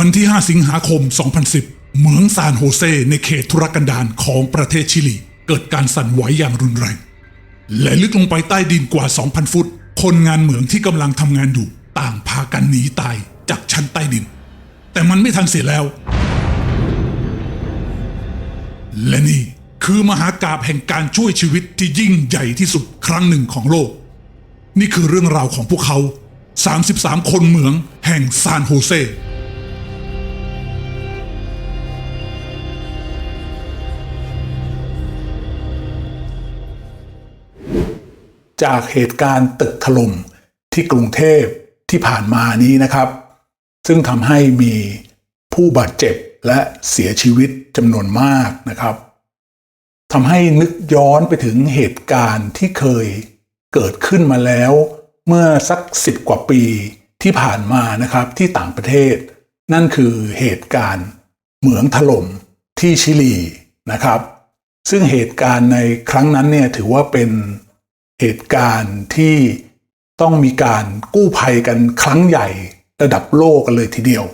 วันที่ 5 สิงหาคม 2010 เหมืองซานโฮเซในเขตธุรกันดารของประเทศชิลี เกิดการสั่นไหวอย่างรุนแรง และลึกลงไปใต้ดินกว่า 2,000 ฟุต คนงานเหมืองที่กำลังทำงานอยู่ต่างพากันหนีตายจากชั้นใต้ดิน แต่มันไม่ทันเสียแล้ว และนี่คือมหากาบแห่งการช่วยชีวิตที่ยิ่งใหญ่ที่สุดครั้งหนึ่งของโลก นี่คือเรื่องราวของพวกเขา 33 คนเหมืองแห่งซานโฮเซ จากเหตุการณ์ตึกถล่มที่กรุงเทพที่ผ่านมานี้นะครับ ซึ่งทำให้มีผู้บาดเจ็บและเสียชีวิตจำนวนมากนะครับทำให้นึกย้อนไปถึงเหตุการณ์ที่เคยเกิดขึ้นมาแล้ว เมื่อสักสิบกว่าปีที่ผ่านมานะครับที่ต่างประเทศ นั่นคือเหตุการณ์เหมืองถล่มที่ชิลีนะครับ ซึ่งเหตุการณ์ในครั้งนั้นเนี่ยถือว่าเป็น เหตุการณ์ที่ต้องมีการกู้ภัยกันครั้งใหญ่ระดับโลกกันเลยทีเดียว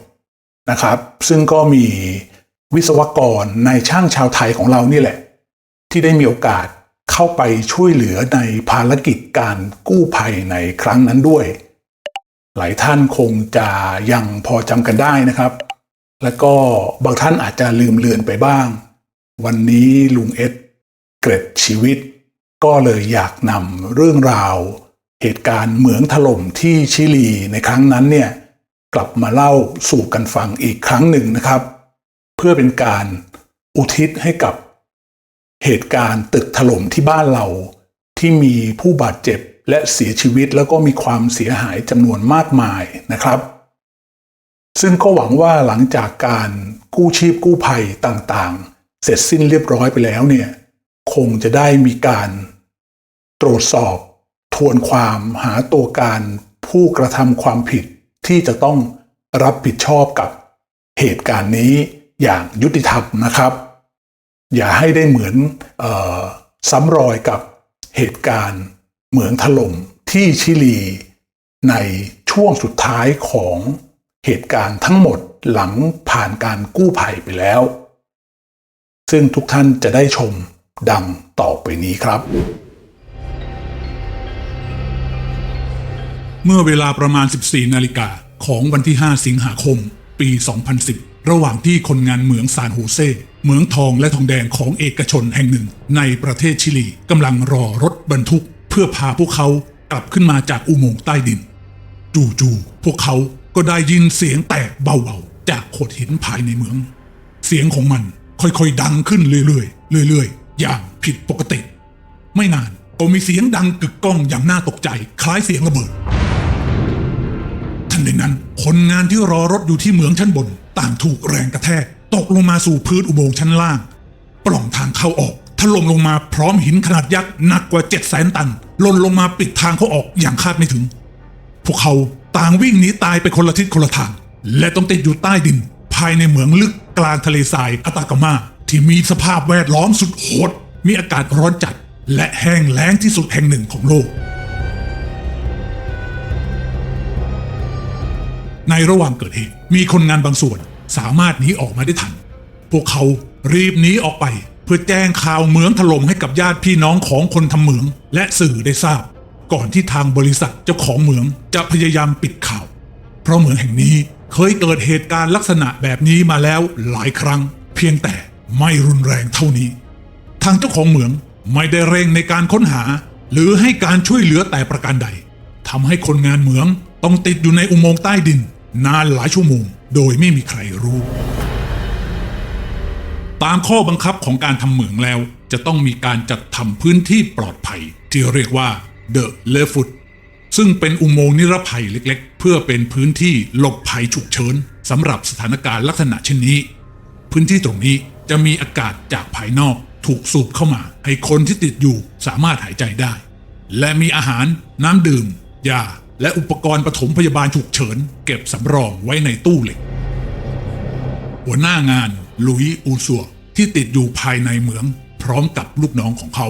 นะครับ ซึ่งก็มีวิศวกรในช่างชาวไทยของเรานี่แหละ ที่ได้มีโอกาสเข้าไปช่วยเหลือในภารกิจการกู้ภัยในครั้งนั้นด้วย หลายท่านคงจะยังพอจำกันได้นะครับ แล้วก็บางท่านอาจจะลืมเลือนไปบ้าง วันนี้ลุงเอ็ดเกร็ดชีวิต ก็เลยอยากนำเรื่องราว เหตุการณ์เหมืองถล่มที่ชิลีในครั้งนั้นเนี่ยกลับมาเล่าสู่กันฟังอีกครั้งหนึ่งนะครับ เพื่อเป็นการอุทิศให้กับเหตุการณ์ตึกถล่มที่บ้านเรา ที่มีผู้บาดเจ็บและเสียชีวิตแล้วก็มีความเสียหายจำนวนมากมายนะครับ ซึ่งก็หวังว่าหลังจากการกู้ชีพกู้ภัยต่างๆ เสร็จสิ้นเรียบร้อยไปแล้วเนี่ย คงจะได้มีการ ตรวจสอบ ทวนความหาตัวการผู้กระทำความผิดที่จะต้องรับผิดชอบกับเหตุการณ์นี้อย่างยุติธรรมนะครับ อย่าให้ได้เหมือนออซ้ำรอยกับเหตุการณ์เหมืองถล่มที่ชิลี ในช่วงสุดท้ายของเหตุการณ์ทั้งหมดหลังผ่านการกู้ภัยไปแล้ว ซึ่งทุกท่านจะได้ชมดังต่อไปนี้ครับ เมื่อเวลาประมาณ 14 นาฬิกาของวันที่ 5 สิงหาคม ปี 2010 ระหว่างที่คนงานเหมืองซานโฮเซเหมืองทองและทองแดงของเอกชนแห่งหนึ่ง ในประเทศชิลีกำลังรอรถบรรทุก เพื่อพาพวกเขากลับขึ้นมาจากอุโมงค์ใต้ดิน จู่ๆพวกเขาก็ได้ยินเสียงแตกเบาๆ จากโขดหินภายในเหมือง เสียงของมันค่อยๆ ดังขึ้นเรื่อยๆเรื่อยๆ อย่างผิดปกติ ไม่นานก็มีเสียงดังกึกก้องอย่างน่าตกใจ คล้ายเสียงระเบิด ทันใดนั้น คนงานที่รอรถอยู่ที่เหมืองชั้นบน ต่างถูกแรงกระแทก ตกลงมาสู่พื้นอุโมงค์ชั้นล่าง ปล่องทางเข้าออกถล่มลงมาพร้อมหินขนาดยักษ์หนักกว่า7 0 0แสนตันหล่นลงมาปิดทางเขาออกอย่างคาดไม่ถึง พวกเขาต่างวิ่งหนีตายไปคนละทิศคนละทาง และต้องติดอยู่ใต้ดิน ภายในเหมืองลึกกลางทะเลทรายอตากามา ที่มีสภาพแวดล้อมสุดโหดมีอากาศร้อนจัด และแห้งแล้งที่สุดแห่งหนึ่งของโลก ในระหว่างเกิดเหตุ มีคนงานบางส่วนสามารถหนีออกมาได้ทัน พวกเขารีบหนีออกไป เพื่อแจ้งข่าวเหมืองถล่มให้กับญาติพี่น้องของคนทำเหมือง และสื่อได้ทราบ ก่อนที่ทางบริษัทเจ้าของเหมืองจะพยายามปิดข่าว เพราะเหมืองแห่งนี้เคยเกิดเหตุการณ์ลักษณะแบบนี้มาแล้วหลายครั้ง เพียงแต่ไม่รุนแรงเท่านี้ ทางเจ้าของเหมืองไม่ได้เร่งในการค้นหา หรือให้การช่วยเหลือแต่ประการใดทำให้คนงานเหมือง ต้องติดอยู่ในอุโมงค์ใต้ดิน นานหลายชั่วโมง โดยไม่มีใครรู้ ตามข้อบังคับของการทำเหมืองแล้ว จะต้องมีการจัดทำพื้นที่ปลอดภัย ที่เรียกว่า The l e f o o t ซึ่งเป็นอุโมงค์นิรภัยเล็กๆ เพื่อเป็นพื้นที่หลบภัยฉุกเฉินสำหรับสถานการณ์ลักษณะเช่นนี้ พื้นที่ตรงนี้จะมีอากาศจากภายนอกถูกสูบเข้ามา ให้คนที่ติดอยู่สามารถหายใจได้ และมีอาหาร น้ำดื่ม ยา และอุปกรณ์ปฐมพยาบาลฉุกเฉิน เก็บสำรองไว้ในตู้เหล็ก หัวหน้างานลุยอูซัวที่ติดอยู่ภายในเหมือง พร้อมกับลูกน้องของเขา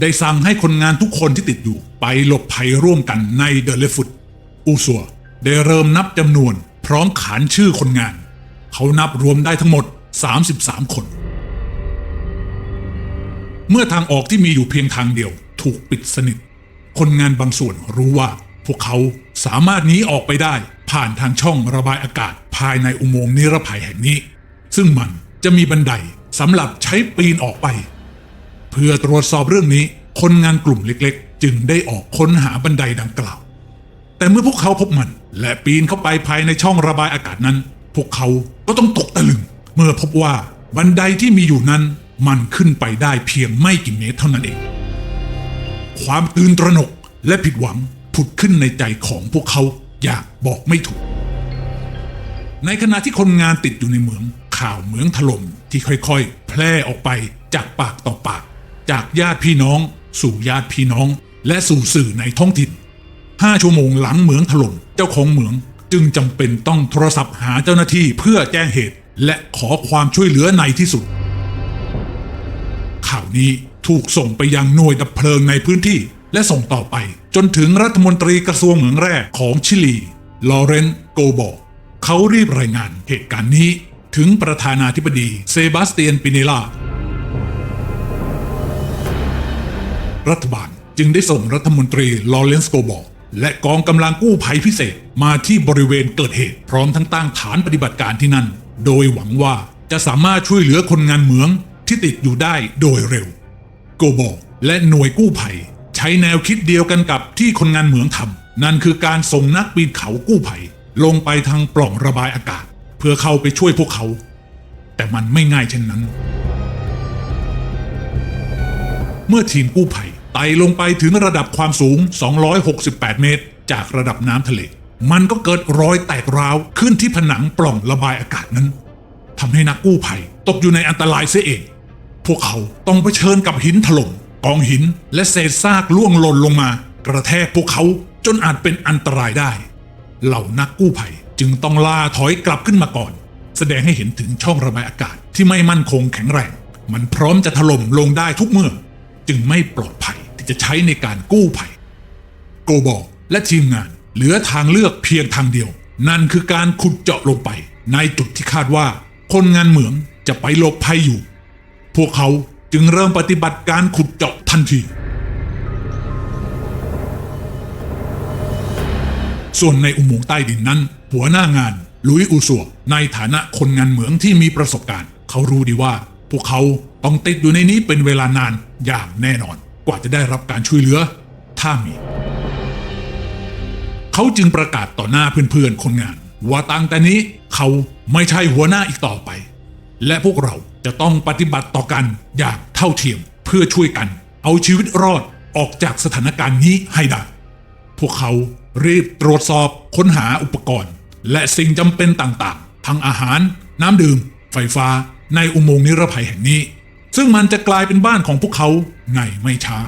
ได้สั่งให้คนงานทุกคนที่ติดอยู่ไปหลบภัยร่วมกันในเดลเลฟุตอูซัวได้เริ่มนับจำนวน พร้อมขานชื่อคนงาน เขานับรวมได้ทั้งหมด 33 คน เมื่อทางออกที่มีอยู่เพียงทางเดียวถูกปิดสนิท คนงานบางส่วนรู้ว่า พวกเขาสามารถหนีออกไปได้ ผ่านทางช่องระบายอากาศภายในอุโมงค์นิรภัยแห่งนี้ ซึ่งมันจะมีบันไดสำหรับใช้ปีนออกไป เพื่อตรวจสอบเรื่องนี้ คนงานกลุ่มเล็กๆ จึงได้ออกค้นหาบันไดดังกล่าว แต่เมื่อพวกเขาพบมันและปีนเข้าไปภายในช่องระบายอากาศนั้น พวกเขาก็ต้องตกตะลึง เมื่อพบว่าบันไดที่มีอยู่นั้น มันขึ้นไปได้เพียงไม่กี่เมตรเท่านั้นเอง ความตื่นตระหนกและผิดหวัง ผุดขึ้นในใจของพวกเขาอย่างบอกไม่ถูก ในขณะที่คนงานติดอยู่ในเหมืองข่าวเหมืองถล่มที่ค่อยๆ แพร่ออกไปจากปากต่อปาก จากญาติพี่น้อง สู่ญาติพี่น้อง และสู่สื่อในท้องถิ่นห้าชั่วโมงหลังเหมืองถล่มเจ้าของเหมืองจึงจำเป็นต้องโทรศัพท์หาเจ้าหน้าที่เพื่อแจ้งเหตุ และขอความช่วยเหลือในที่สุด ข่าวนี้ถูกส่งไปยังหน่วยดับเพลิงในพื้นที่และส่งต่อไป จนถึงรัฐมนตรีกระทรวงเหมืองแร่ของชิลี ลอเรนต์โกบอเขารีบรายงานเหตุการณ์นี้ถึงประธานาธิบดีเซบาสเตียนปิเนลารัฐบาลจึงได้ส่งรัฐมนตรีลอเรนซ์โกบอและกองกำลังกู้ภัยพิเศษมาที่บริเวณเกิดเหตุพร้อมทั้งตั้งฐานปฏิบัติการที่นั่น โดยหวังว่าจะสามารถช่วยเหลือคนงานเหมืองที่ติดอยู่ได้โดยเร็ว โกบอและหน่วยกู้ภัย ใช้แนวคิดเดียวกันกับที่คนงานเหมืองทำนั่นคือการส่งนักปีนเขากู้ภัย ลงไปทางปล่องระบายอากาศ เพื่อเข้าไปช่วยพวกเขา แต่มันไม่ง่ายเช่นนั้น เมื่อทีมกู้ภัยไต่ลงไปถึงระดับความสูง 268 เมตร จากระดับน้ำทะเล มันก็เกิดรอยแตกร้าวขึ้นที่ผนังปล่องระบายอากาศนั้นทำให้นักกู้ภัยตกอยู่ในอันตรายเสียเอง พวกเขาต้องเผชิญกับหินถล่ม กองหินและเศษซากล่วงหล่นลงมา กระแทกพวกเขาจนอาจเป็นอันตรายได้ เหล่านักกู้ภัยจึงต้องล่าถอยกลับขึ้นมาก่อน แสดงให้เห็นถึงช่องระบายอากาศที่ไม่มั่นคงแข็งแรง มันพร้อมจะถล่มลงได้ทุกเมื่อ จึงไม่ปลอดภัยที่จะใช้ในการกู้ภัย โกบอกและทีมงานเหลือทางเลือกเพียงทางเดียว นั่นคือการขุดเจาะลงไป ในจุดที่คาดว่า คนงานเหมืองจะไปหลบภัยอยู่ พวกเขา จึงเริ่มปฏิบัติการขุดเจาะทันที ส่วนในอุโมงค์ใต้ดินนั้น หัวหน้างานลุยอูสัวในฐานะคนงานเหมืองที่มีประสบการณ์ เขารู้ดีว่า พวกเขาต้องติดอยู่ในนี้เป็นเวลานานอย่างแน่นอน กว่าจะได้รับการช่วยเหลือ ถ้ามี เขาจึงประกาศต่อหน้าเพื่อนๆคนงาน ว่าตั้งแต่นี้เขาไม่ใช่หัวหน้าอีกต่อไป และพวกเรา จะต้องปฏิบัติต่อกันอย่างเท่าเทียมเพื่อช่วยกัน เอาชีวิตรอดออกจากสถานการณ์นี้ให้ได้ พวกเขารีบตรวจสอบค้นหาอุปกรณ์ และสิ่งจำเป็นต่างๆ ทั้งอาหาร น้ำดื่ม ไฟฟ้า ในอุโมงค์นิรภัยแห่งนี้ ซึ่งมันจะกลายเป็นบ้านของพวกเขาในไม่ช้า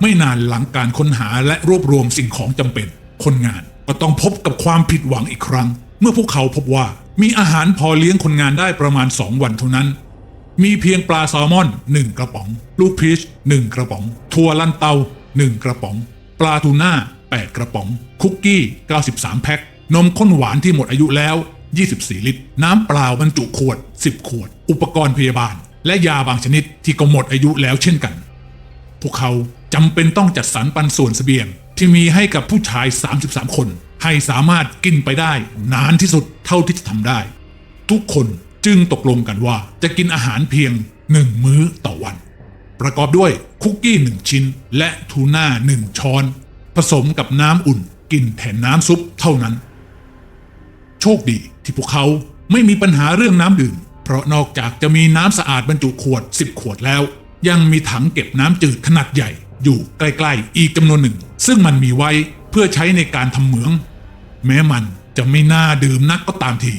ไม่นานหลังการค้นหาและรวบรวมสิ่งของจำเป็น คนงานก็ต้องพบกับความผิดหวังอีกครั้ง เมื่อพวกเขาพบว่ามีอาหารพอเลี้ยงคนงานได้ประมาณ2วันเท่านั้น มีเพียงปลาแซลมอน1กระป๋อง ลูกพีช1กระป๋องถั่วลันเตา1กระป๋อง ปลาทูน่า8กระป๋อง คุกกี้ 93 แพ็คนมข้นหวานที่หมดอายุแล้ว 24 ลิตร น้ำเปล่าบรรจุขวด 10 ขวด อุปกรณ์พยาบาล และยาบางชนิดที่ก็หมดอายุแล้วเช่นกัน พวกเขาจำเป็นต้องจัดสรรปันส่วนเสบียงที่มีให้กับผู้ชาย 33 คน ให้สามารถกินไปได้ นานที่สุดเท่าที่จะทำได้ ทุกคนจึงตกลงกันว่าจะกินอาหารเพียงหนึ่งมื้อต่อวัน ประกอบด้วยคุกกี้หนึ่งชิ้น และทูน่าหนึ่งช้อน ผสมกับน้ำอุ่นกินแทนน้ำซุปเท่านั้น โชคดีที่พวกเขาไม่มีปัญหาเรื่องน้ำดื่ม เพราะนอกจากจะมีน้ำสะอาดบรรจุขวด 10 ขวดแล้ว ยังมีถังเก็บน้ำจืดขนาดใหญ่อยู่ใกล้ ๆ อีกจำนวนหนึ่ง ซึ่งมันมีไว้ พื่อใช้ในการทำเหมือง แม้มันจะไม่น่าดื่มนักก็ตามที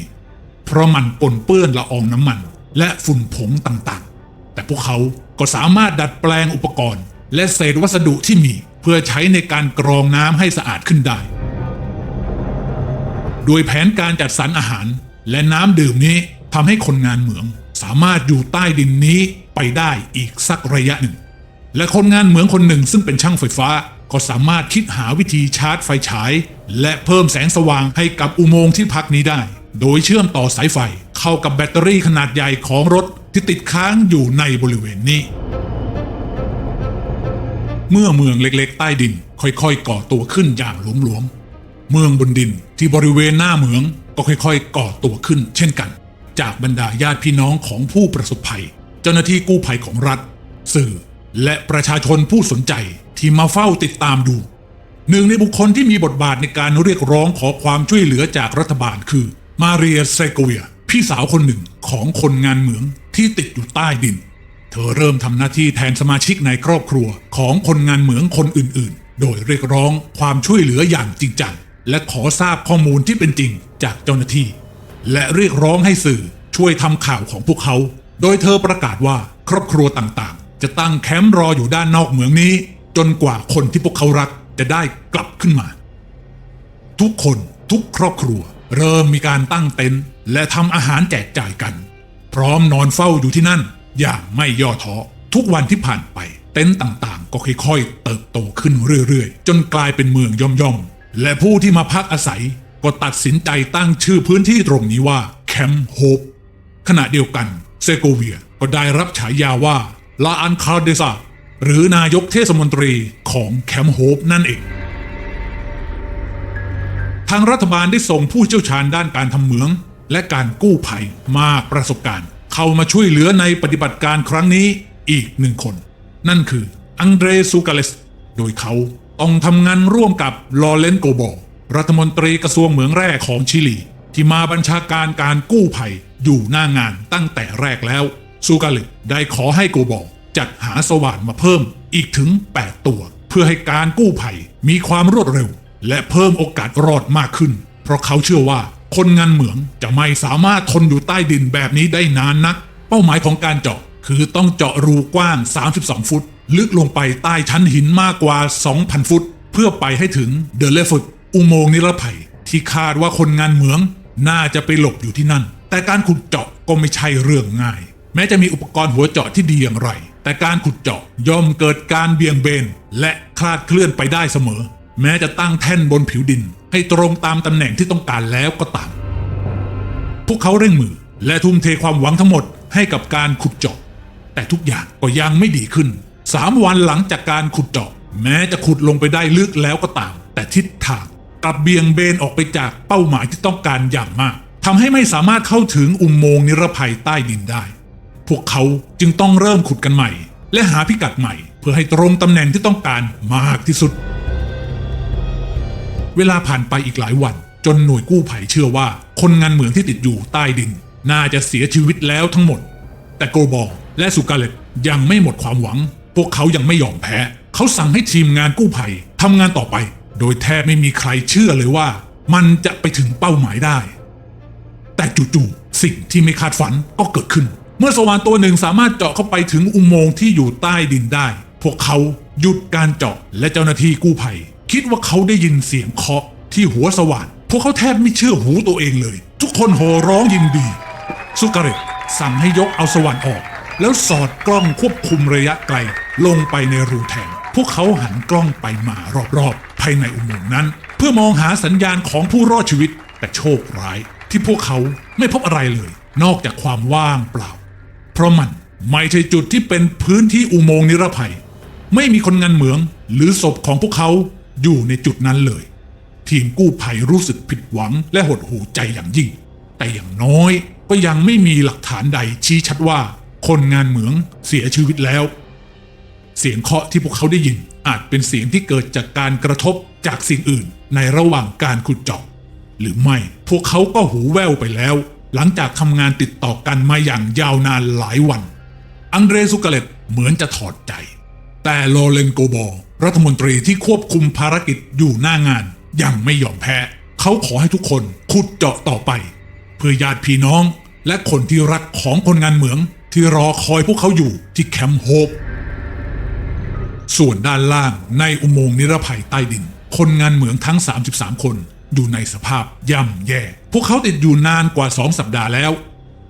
เพราะมันปนเปื้อนละอองน้ำมัน และฝุ่นผงต่างๆ แต่พวกเขาก็สามารถดัดแปลงอุปกรณ์ และเศษวัสดุที่มีเพื่อใช้ในการกรองน้ำให้สะอาดขึ้นได้ โดยแผนการจัดสรรอาหารและน้ำดื่มนี้ทำให้คนงานเหมืองสามารถอยู่ใต้ดินนี้ไปได้อีกสักระยะหนึ่ง และคนงานเหมืองคนหนึ่งซึ่งเป็นช่างไฟฟ้า ก็สามารถคิดหาวิธีชาร์จไฟฉาย และเพิ่มแสงสว่างให้กับอุโมงค์ที่พักนี้ได้ โดยเชื่อมต่อสายไฟเข้ากับแบตเตอรี่ขนาดใหญ่ของรถที่ติดค้างอยู่ในบริเวณนี้ เมื่อเมืองเล็กๆ ใต้ดินค่อยๆ ก่อตัวขึ้นอย่างหลวมๆ เมืองบนดินที่บริเวณหน้าเมืองก็ค่อยๆ ก่อตัวขึ้นเช่นกัน จากบรรดาญาติพี่น้องของผู้ประสบภัย เจ้าหน้าที่กู้ภัยของรัฐ สื่อ และประชาชนผู้สนใจ ที่มาเฝ้าติดตามดู หนึ่งในบุคคลที่มีบทบาทในการเรียกร้องขอความช่วยเหลือจากรัฐบาลคือ มาเรียเซโกเวีย พี่สาวคนหนึ่งของคนงานเหมืองที่ติดอยู่ใต้ดิน เธอเริ่มทำหน้าที่แทนสมาชิกในครอบครัวของคนงานเหมืองคนอื่นๆ โดยเรียกร้องความช่วยเหลืออย่างจริงจังและขอทราบข้อมูลที่เป็นจริงจากเจ้าหน้าที่ และเรียกร้องให้สื่อช่วยทำข่าวของพวกเขา โดยเธอประกาศว่าครอบครัวต่างๆ จะตั้งแคมป์รออยู่ด้านนอกเหมืองนี้ จนกว่าคนที่พวกเขารักจะได้กลับขึ้นมา ทุกคนทุกครอบครัว เริ่มมีการตั้งเต็นท์และทำอาหารแจกจ่ายกัน พร้อมนอนเฝ้าอยู่ที่นั่น อย่างไม่ย่อท้อทุกวันที่ผ่านไปเต็นท์ต่างๆ ก็ค่อยๆ เติบโตขึ้นเรื่อยๆ จนกลายเป็นเมืองย่อมๆ และผู้ที่มาพักอาศัยก็ตัดสินใจตั้งชื่อพื้นที่ตรงนี้ว่าแคมป์โฮปขณะเดียวกันเซโกเวียก็ได้รับฉายาว่าลาอันคาเดซา หรือนายกเทศมนตรีของแคมป์โฮปนั่นเอง ทางรัฐบาลได้ส่งผู้เชี่ยวชาญด้านการทำเหมือง และการกู้ภัยมากประสบการณ์ เข้ามาช่วยเหลือในปฏิบัติการครั้งนี้อีกหนึ่งคน นั่นคืออังเดรซูกาเลส โดยเขาต้องทำงานร่วมกับลอเรนโกโบรัฐมนตรีกระทรวงเหมืองแร่ของชิลี ที่มาบัญชาการการกู้ภัยอยู่หน้างานตั้งแต่แรกแล้วซูกาเลสได้ขอให้โกโบ จัดหาสว่านมาเพิ่มอีกถึง 8 ตัว เพื่อให้การกู้ภัยมีความรวดเร็ว และเพิ่มโอกาสรอดมากขึ้น เพราะเขาเชื่อว่าคนงานเหมืองจะไม่สามารถทนอยู่ใต้ดินแบบนี้ได้นานนัก เป้าหมายของการเจาะคือต้องเจาะรูกว้าง 32 ฟุต ลึกลงไปใต้ชั้นหินมากกว่า 2,000 ฟุต เพื่อไปให้ถึงเดเลฟุตอุโมงค์นิรภัย ที่คาดว่าคนงานเหมืองน่าจะไปหลบอยู่ที่นั่น แต่การขุดเจาะก็ไม่ใช่เรื่องง่าย แม้จะมีอุปกรณ์หัวเจาะที่ดีอย่างไร แต่การขุดเจาะย่อมเกิดการเบี่ยงเบน และคลาดเคลื่อนไปได้เสมอ แม้จะตั้งแท่นบนผิวดิน ให้ตรงตามตำแหน่งที่ต้องการแล้วก็ตาม พวกเขาเร่งมือและทุ่มเทความหวังทั้งหมดให้กับการขุดเจาะ แต่ทุกอย่างก็ยังไม่ดีขึ้นสามวันหลังจากการขุดเจาะ แม้จะขุดลงไปได้ลึกแล้วก็ตาม แต่ทิศทางกลับเบี่ยงเบนออกไปจากเป้าหมายที่ต้องการอย่างมากทำให้ไม่สามารถเข้าถึงอุโมงค์นิรภัยใต้ดินได้ พวกเขาจึงต้องเริ่มขุดกันใหม่ และหาพิกัดใหม่ เพื่อให้ตรงตำแหน่งที่ต้องการมากที่สุด เวลาผ่านไปอีกหลายวัน จนหน่วยกู้ภัยเชื่อว่า คนงานเหมืองที่ติดอยู่ใต้ดิน น่าจะเสียชีวิตแล้วทั้งหมด แต่โกบอลและสุกาเลตยังไม่หมดความหวัง พวกเขายังไม่ยอมแพ้ เขาสั่งให้ทีมงานกู้ภัยทำงานต่อไป โดยแทบไม่มีใครเชื่อเลยว่า มันจะไปถึงเป้าหมายได้ แต่จู่ๆสิ่งที่ไม่คาดฝันก็เกิดขึ้น เมื่อสว่านตัวหนึ่งสามารถเจาะเข้าไปถึงอุโมงค์ที่อยู่ใต้ดินได้ พวกเขาหยุดการเจาะและเจ้าหน้าที่กู้ภัย คิดว่าเขาได้ยินเสียงเคาะที่หัวสว่าน พวกเขาแทบไม่เชื่อหูตัวเองเลย ทุกคนโห่ร้องยินดี สุกเรตสั่งให้ยกเอาสว่านออก แล้วสอดกล้องควบคุมระยะไกล ลงไปในรูแทง พวกเขาหันกล้องไปมารอบๆภายในอุโมงค์นั้น เพื่อมองหาสัญญาณของผู้รอดชีวิต แต่โชคร้ายที่พวกเขาไม่พบอะไรเลย นอกจากความว่างเปล่า เพราะมันไม่ใช่จุดที่เป็นพื้นที่อุโมงค์นิรภัย ไม่มีคนงานเหมืองหรือศพของพวกเขาอยู่ในจุดนั้นเลย ทีมกู้ภัยรู้สึกผิดหวังและหดหูใจอย่างยิ่ง แต่อย่างน้อยก็ยังไม่มีหลักฐานใดชี้ชัดว่า คนงานเหมืองเสียชีวิตแล้ว เสียงเคาะที่พวกเขาได้ยินอาจเป็นเสียงที่เกิดจากการกระทบจากสิ่งอื่นในระหว่างการขุดเจาะหรือไม่พวกเขาก็หูแว่วไปแล้ว หลังจากทำงานติดต่อกันมาอย่างยาวนานหลายวัน อังเดรสุกาเลตเหมือนจะถอดใจ แต่โลเลนโกบอลรัฐมนตรีที่ควบคุมภารกิจอยู่หน้างานยังไม่ยอมแพ้ เขาขอให้ทุกคนขุดเจาะต่อไป เพื่อญาติพี่น้องและคนที่รักของคนงานเหมืองที่รอคอยพวกเขาอยู่ที่แคมป์โฮปส่วนด้านล่างในอุโมงค์นิรภัยใต้ดิน คนงานเหมืองทั้ง 33 คน อยู่ในสภาพย่ำแย่ พวกเขาติดอยู่นานกว่า2สัปดาห์แล้ว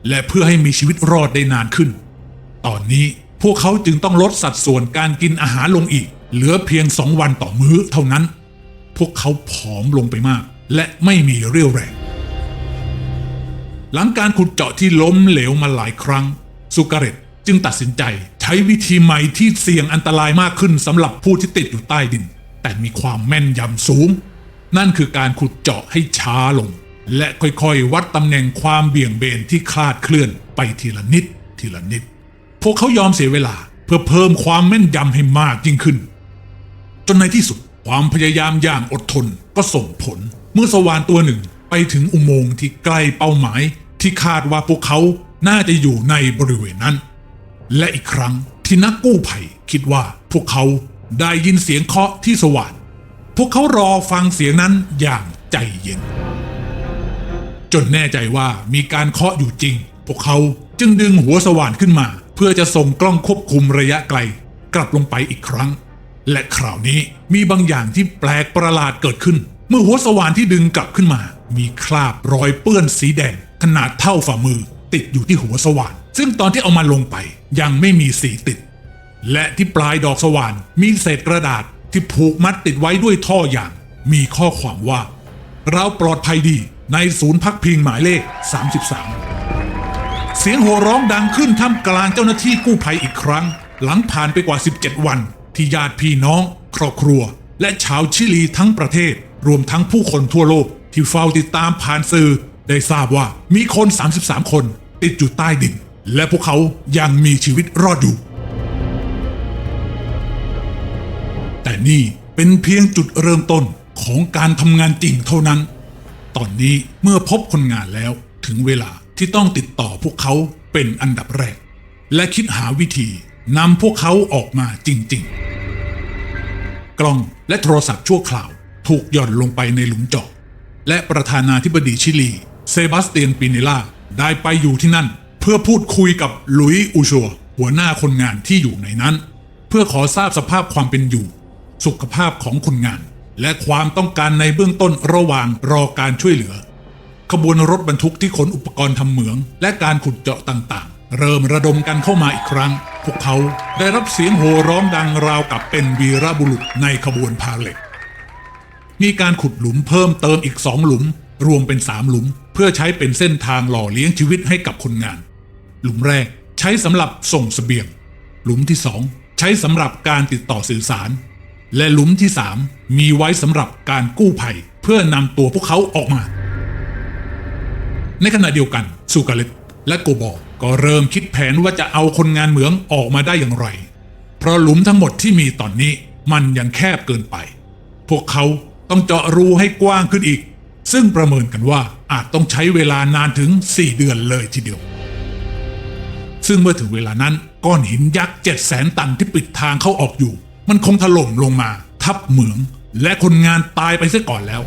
และเพื่อให้มีชีวิตรอดได้นานขึ้น ตอนนี้พวกเขาจึงต้องลดสัดส่วนการกินอาหารลงอีก เหลือเพียงสองวันต่อมื้อเท่านั้น พวกเขาผอมลงไปมาก และไม่มีเรี่ยวแรง หลังการขุดเจาะที่ล้มเหลวมาหลายครั้ง สุการเรตจึงตัดสินใจใช้วิธีใหม่ที่เสี่ยงอันตรายมากขึ้นสำหรับผู้ที่ติดอยู่ใต้ดิน แต่มีความแม่นยำสูง นั่นคือการขุดเจาะให้ช้าลง และค่อยๆ วัดตำแหน่งความเบี่ยงเบนที่คลาดเคลื่อนไปทีละนิดทีละนิด พวกเขายอมเสียเวลาเพื่อเพิ่มความแม่นยำให้มากยิ่งขึ้น จนในที่สุดความพยายามอย่างอดทนก็ส่งผล เมื่อสว่านตัวหนึ่งไปถึงอุโมงค์ที่ใกล้เป้าหมาย ที่คาดว่าพวกเขาน่าจะอยู่ในบริเวณนั้น และอีกครั้งที่นักกู้ภัยคิดว่าพวกเขาได้ยินเสียงเคาะที่สว่าน พวกเขารอฟังเสียงนั้นอย่างใจเย็น จนแน่ใจว่ามีการเคาะอยู่จริง พวกเขาจึงดึงหัวสว่านขึ้นมา เพื่อจะส่งกล้องควบคุมระยะไกล กลับลงไปอีกครั้ง และคราวนี้มีบางอย่างที่แปลกประหลาดเกิดขึ้น เมื่อหัวสว่านที่ดึงกลับขึ้นมา มีคราบรอยเปื้อนสีแดงขนาดเท่าฝ่ามือ ติดอยู่ที่หัวสว่าน ซึ่งตอนที่เอามาลงไปยังไม่มีสีติด และที่ปลายดอกสว่านมีเศษกระดาษ ที่ผูกมัดติดไว้ด้วยท่ออย่าง มีข้อความว่า เราปลอดภัยดีในศูนย์พักพิงหมายเลข 33 เสียงโห่ร้องดังขึ้นท่ามกลางเจ้าหน้าที่กู้ภัยอีกครั้ง หลังผ่านไปกว่า 17 วัน ที่ญาติพี่น้อง ครอบครัว และชาวชิลีทั้งประเทศ รวมทั้งผู้คนทั่วโลก ที่เฝ้าติดตามผ่านสื่อ ได้ทราบว่ามีคน 33 คน ติดอยู่ใต้ดินและพวกเขายังมีชีวิตรอดอยู่ แต่นี่เป็นเพียงจุดเริ่มต้นของการทำงานจริงเท่านั้น ตอนนี้เมื่อพบคนงานแล้วถึงเวลาที่ต้องติดต่อพวกเขาเป็นอันดับแรก และคิดหาวิธีนำพวกเขาออกมาจริง ๆ กล้องและโทรศัพท์ชั่วคราวถูกหย่อนลงไปในหลุมเจาะและประธานาธิบดีชิลี เซบาสเตียนปิเนล่าได้ไปอยู่ที่นั่น เพื่อพูดคุยกับหลุยอูชัวหัวหน้าคนงานที่อยู่ในนั้น เพื่อขอทราบสภาพความเป็นอยู่ สุขภาพของคนงาน และความต้องการในเบื้องต้นระหว่างรอการช่วยเหลือ ขบวนรถบรรทุกที่ขนอุปกรณ์ทำเหมือง และการขุดเจาะต่างๆ เริ่มระดมกันเข้ามาอีกครั้ง พวกเขาได้รับเสียงโห่ร้องดังราวกับเป็นวีรบุรุษในขบวนพาเหล็กมีการขุดหลุมเพิ่มเติมอีกสองหลุม รวมเป็นสามหลุม เพื่อใช้เป็นเส้นทางหล่อเลี้ยงชีวิตให้กับคนงาน หลุมแรกใช้สำหรับส่งเสบียง หลุมที่สองใช้สำหรับการติดต่อสื่อสาร และหลุมที่สามมีไว้สำหรับการกู้ภัย เพื่อนำตัวพวกเขาออกมา ในขณะเดียวกันซูกาเลตและโกบอก็เริ่มคิดแผนว่าจะเอาคนงานเหมืองออกมาได้อย่างไร เพราะหลุมทั้งหมดที่มีตอนนี้มันยังแคบเกินไป พวกเขาต้องเจาะรูให้กว้างขึ้นอีก ซึ่งประเมินกันว่าอาจต้องใช้เวลานานถึง 4 เดือนเลยทีเดียว ซึ่งเมื่อถึงเวลานั้นก้อนหินยักษ์เจ็ดแสนตันที่ปิดทางเข้าออกอยู่ มันคงถล่มลงมา ทับเหมือง และคนงานตายไปเสียก่อนแล้ว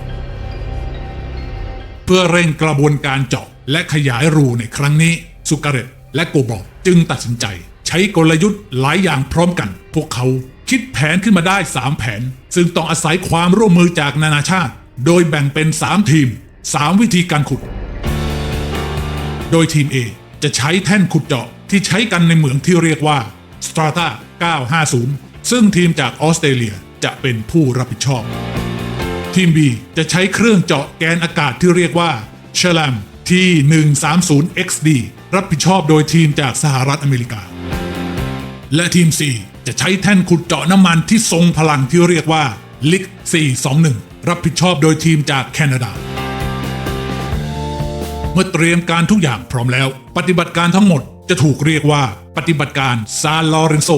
เพื่อเร่งกระบวนการเจาะและขยายรูในครั้งนี้สุการเรตและโกบอกจึงตัดสินใจ ใช้กลยุทธ์หลายอย่างพร้อมกัน พวกเขาคิดแผนขึ้นมาได้ 3 แผน ซึ่งต้องอาศัยความร่วมมือจากนานาชาติ โดยแบ่งเป็น 3 ทีม 3 วิธีการขุด โดยทีม A จะใช้แท่นขุดเจาะที่ใช้กันในเหมืองที่เรียกว่า Strata 950 ซึ่งทีมจากออสเตรเลียจะเป็นผู้รับผิดชอบ ทีม B จะใช้เครื่องเจาะแกนอากาศที่เรียกว่า c h a l a m T130XD รับผิดชอบโดยทีมจากสหรัฐอเมริกา และทีม C จะใช้แท่นขุดเจาะน้ำมันที่ทรงพลังที่เรียกว่า LIC 421 รับผิดชอบโดยทีมจากแคนาดา เมื่อเตรียมการทุกอย่างพร้อมแล้ว ปฏิบัติการทั้งหมดจะถูกเรียกว่าปฏิบัติการซานลอเรนโซ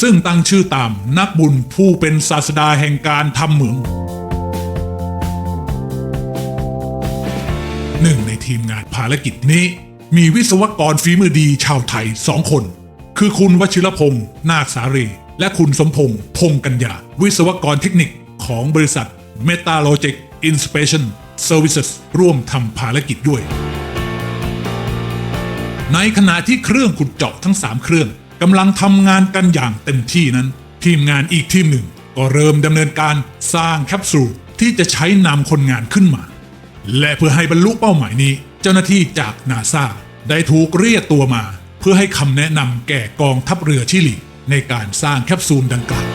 ซึ่งตั้งชื่อตามนักบุญผู้เป็นศาสดาแห่งการทำเหมืองหนึ่งในทีมงานภารกิจนี้ มีวิศวกรฝีมือดีชาวไทยสองคน คือคุณวชิรพงศ์นาคสารี และคุณสมพงษ์พงกัญญา วิศวกรเทคนิคของบริษัท Metalogic Inspection Services ร่วมทำภารกิจด้วย ในขณะที่เครื่องขุดเจาะทั้ง 3 เครื่อง กำลังทำงานกันอย่างเต็มที่นั้น ทีมงานอีกทีมหนึ่ง ก็เริ่มดำเนินการสร้างแคปซูลที่จะใช้นำคนงานขึ้นมา และเพื่อให้บรรลุเป้าหมายนี้ เจ้าหน้าที่จากนาซาได้ถูกเรียกตัวมา เพื่อให้คำแนะนำแก่กองทัพเรือชิลีในการสร้างแคปซูลดังกล่าว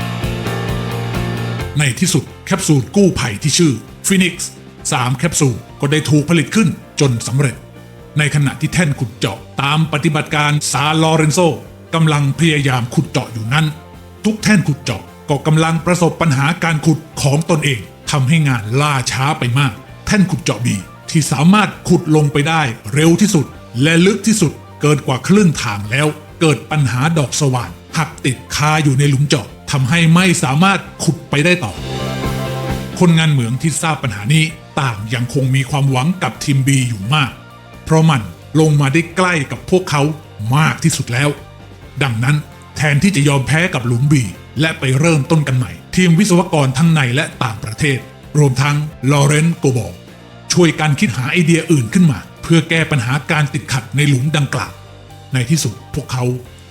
ในที่สุดแคปซูลกู้ภัยที่ชื่อ Phoenix 3แคปซูลก็ได้ถูกผลิตขึ้นจนสำเร็จ ในขณะที่แท่นขุดเจาะตามปฏิบัติการซาลอเรนโซ กำลังพยายามขุดเจาะอยู่นั้น ทุกแท่นขุดเจาะก็กำลังประสบปัญหาการขุดของตนเองทำให้งานล่าช้าไปมาก แท่นขุดเจาะบีที่สามารถขุดลงไปได้เร็วที่สุด และลึกที่สุดเกินกว่าครึ่งทางแล้ว เกิดปัญหาดอกสว่านหักติดคาอยู่ในหลุมเจาะทำให้ไม่สามารถขุดไปได้ต่อ คนงานเหมืองที่ทราบปัญหานี้ต่างยังคงมีความหวังกับทีมบีอยู่มาก เพราะมันลงมาได้ใกล้กับพวกเขามากที่สุดแล้ว ดังนั้นแทนที่จะยอมแพ้กับหลุมบี และไปเริ่มต้นกันใหม่ ทีมวิศวกรทั้งในและต่างประเทศ รวมทั้งลอเรนซ์โกบอลช่วยกันคิดหาไอเดียอื่นขึ้นมา เพื่อแก้ปัญหาการติดขัดในหลุมดังกล่าว ในที่สุดพวกเขา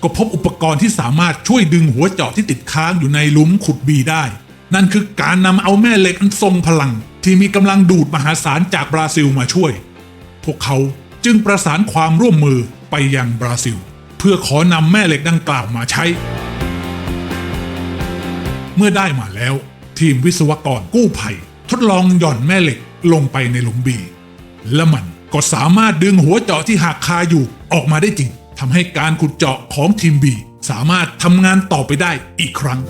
ก็พบอุปกรณ์ที่สามารถช่วยดึงหัวเจาะที่ติดค้างอยู่ในหลุมขุดบีได้ นั่นคือการนำเอาแม่เหล็กอันทรงพลัง ที่มีกำลังดูดมหาศาลจากบราซิลมาช่วย พวกเขาจึงประสานความร่วมมือไปยังบราซิล เพื่อขอนำแม่เหล็กดังกล่าวมาใช้ เมื่อได้มาแล้ว ทีมวิศวกรกู้ภัย ทดลองหย่อนแม่เหล็กลงไปในหลุมบี และมันก็สามารถดึงหัวเจาะที่หักคาอยู่ออกมาได้จริงทำให้การขุดเจาะของทีมบีสามารถทำงานต่อไปได้อีกครั้ง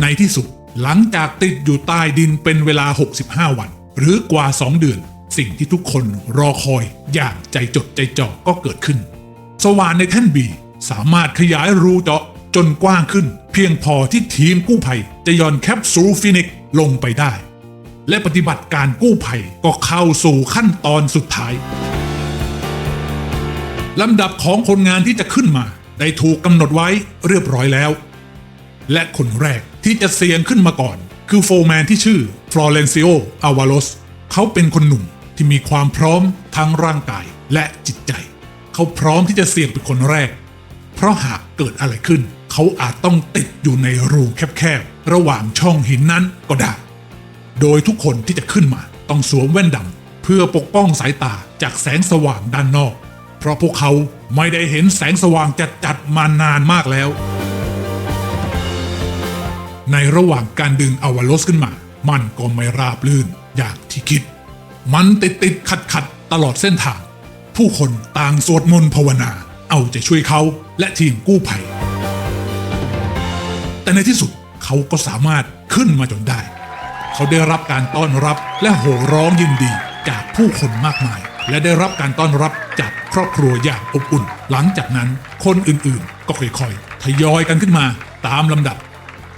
ในที่สุดหลังจากติดอยู่ใต้ดินเป็นเวลา 65 วัน หรือกว่า 2 เดือน สิ่งที่ทุกคนรอคอยอย่างใจจดใจจ่อก็เกิดขึ้น สว่านในแท่นบีสามารถขยายรูเจาะจนกว้างขึ้น เพียงพอที่ทีมกู้ภัยจะย่อนแคปซูลฟินิกลงไปได้ และปฏิบัติการกู้ภัยก็เข้าสู่ขั้นตอนสุดท้ายลำดับของคนงานที่จะขึ้นมา ได้ถูกกำหนดไว้เรียบร้อยแล้ว และคนแรกที่จะเสี่ยงขึ้นมาก่อน คือโฟร์แมนที่ชื่อฟลอเรนซิโออาวาโลสเขาเป็นคนหนุ่มที่มีความพร้อมทั้งร่างกายและจิตใจ เขาพร้อมที่จะเสี่ยงเป็นคนแรก เพราะหากเกิดอะไรขึ้น เขาอาจต้องติดอยู่ในรูแคบๆ ระหว่างช่องหินนั้นก็ได้ โดยทุกคนที่จะขึ้นมาต้องสวมแว่นดำเพื่อปกป้องสายตาจากแสงสว่างด้านนอก เพราะพวกเขาไม่ได้เห็นแสงสว่างจัดๆมานานมากแล้ว ในระหว่างการดึงอวาโลสขึ้นมา มันก็ไม่ราบลื่นอย่างที่คิด มันติดติดขัดขัดๆตลอดเส้นทาง ผู้คนต่างสวดมนต์ภาวนา เอาใจช่วยเขาและทีมกู้ภัย แต่ในที่สุดเขาก็สามารถขึ้นมาจนได้ เขาได้รับการต้อนรับและโห่ร้องยินดีจากผู้คนมากมาย และได้รับการต้อนรับจากครอบครัวอย่างอบอุ่น หลังจากนั้นคนอื่นๆ ก็ค่อยๆ ทยอยกันขึ้นมาตามลำดับ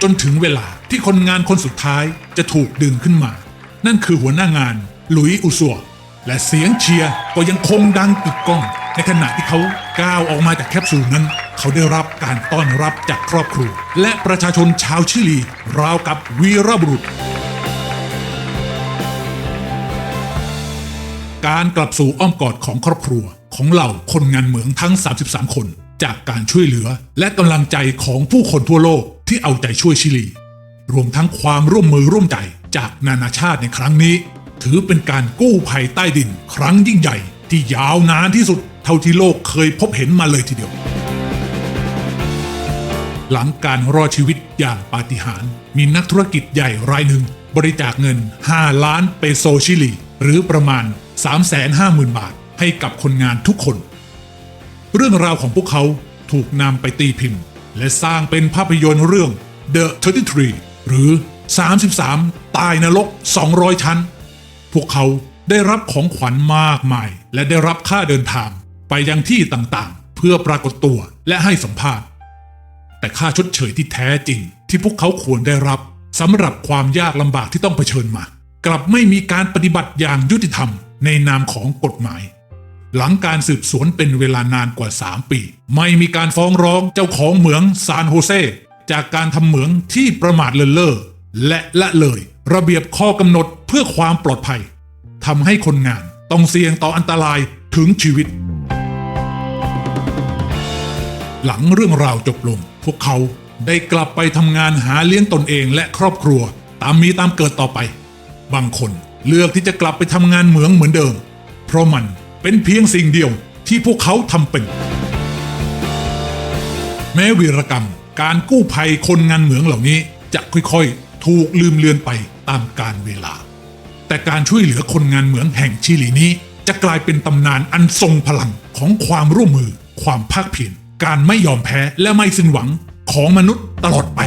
จนถึงเวลาที่คนงานคนสุดท้ายจะถูกดึงขึ้นมา นั่นคือหัวหน้างานหลุยอุซัว และเสียงเชียร์ก็ยังคงดังกึกก้อง ในขณะที่เขาก้าวออกมาจากแคปซูลนั้น เขาได้รับการต้อนรับจากครอบครัว และประชาชนชาวชิลี ราวกับวีรบุรุษ การกลับสู่อ้อมกอดของครอบครัว ของเหล่าคนงานเหมืองทั้ง 33 คน จากการช่วยเหลือ และกำลังใจของผู้คนทั่วโลกที่เอาใจช่วยชิลี รวมทั้งความร่วมมือร่วมใจจากนานาชาติในครั้งนี้ ถือเป็นการกู้ภัยใต้ดิน ครั้งยิ่งใหญ่ ที่ยาวนานที่สุดเท่าที่โลกเคยพบเห็นมาเลยทีเดียว หลังการรอดชีวิตอย่างปาฏิหาริย์มีนักธุรกิจใหญ่รายหนึ่ง บริจาคเงิน 5 ล้านเปโซชิลี หรือประมาณ 350,000 บาท ให้กับคนงานทุกคน เรื่องราวของพวกเขาถูกนำไปตีพิมพ์ และสร้างเป็นภาพยนตร์เรื่อง The 33 หรือ 33 ตายนรก 200 ชั้น พวกเขาได้รับของขวัญมากมาย และได้รับค่าเดินทาง ไปยังที่ต่างๆ เพื่อปรากฏตัวและให้สัมภาษณ์ แต่ค่าชดเชยที่แท้จริง ที่พวกเขาควรได้รับสำหรับความยากลำบากที่ต้องเผชิญมา กลับไม่มีการปฏิบัติอย่างยุติธรรมในนามของกฎหมาย หลังการสืบสวนเป็นเวลานานกว่า 3 ปี ไม่มีการฟ้องร้องเจ้าของเหมืองซานโฮเซจากการทำเหมืองที่ประมาทเลินเล่อและละเลย ระเบียบข้อกำหนดเพื่อความปลอดภัยทำให้คนงานต้องเสี่ยงต่ออันตรายถึงชีวิต หลังเรื่องราวจบลง พวกเขาได้กลับไปทำงานหาเลี้ยงตนเองและครอบครัวตามมีตามเกิดต่อไป บางคนเลือกที่จะกลับไปทำงานเหมืองเหมือนเดิม เพราะมันเป็นเพียงสิ่งเดียวที่พวกเขาทำเป็น แม้วีรกรรมการกู้ภัยคนงานเหมืองเหล่านี้จะค่อยๆ ถูกลืมเลือนไปตามกาลเวลา แต่การช่วยเหลือคนงานเหมืองแห่งชิลีนี้จะกลายเป็นตำนานอันทรงพลังของความร่วมมือ ความภาคเพียรการไม่ยอมแพ้และไม่สิ้นหวังของมนุษย์ตลอดไป